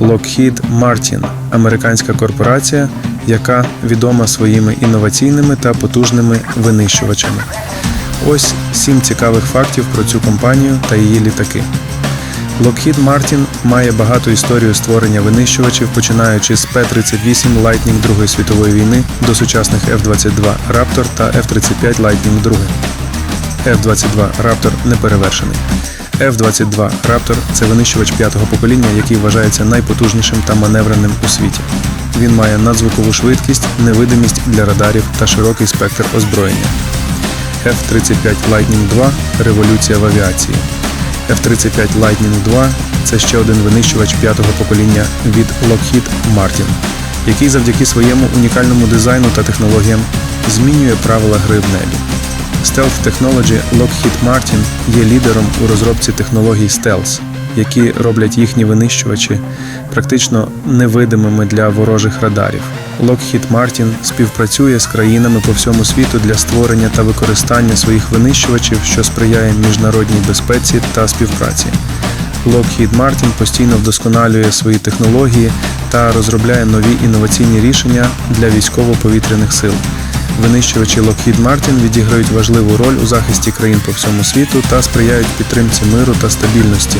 Lockheed Martin – американська корпорація, яка відома своїми інноваційними та потужними винищувачами. Ось сім цікавих фактів про цю компанію та її літаки. Lockheed Martin має багату історію створення винищувачів, починаючи з P-38 Lightning Другої світової війни до сучасних F-22 Raptor та F-35 Lightning II. F-22 Raptor неперевершений. F-22 Raptor – це винищувач п'ятого покоління, який вважається найпотужнішим та маневреним у світі. Він має надзвукову швидкість, невидимість для радарів та широкий спектр озброєння. F-35 Lightning II – революція в авіації. F-35 Lightning II – це ще один винищувач п'ятого покоління від Lockheed Martin, який завдяки своєму унікальному дизайну та технологіям змінює правила гри в небі. Stealth Technology Lockheed Martin є лідером у розробці технологій Stealth, які роблять їхні винищувачі практично невидимими для ворожих радарів. Lockheed Martin співпрацює з країнами по всьому світу для створення та використання своїх винищувачів, що сприяє міжнародній безпеці та співпраці. Lockheed Martin постійно вдосконалює свої технології та розробляє нові інноваційні рішення для військово-повітряних сил. Винищувачі Lockheed Martin відіграють важливу роль у захисті країн по всьому світу та сприяють підтримці миру та стабільності,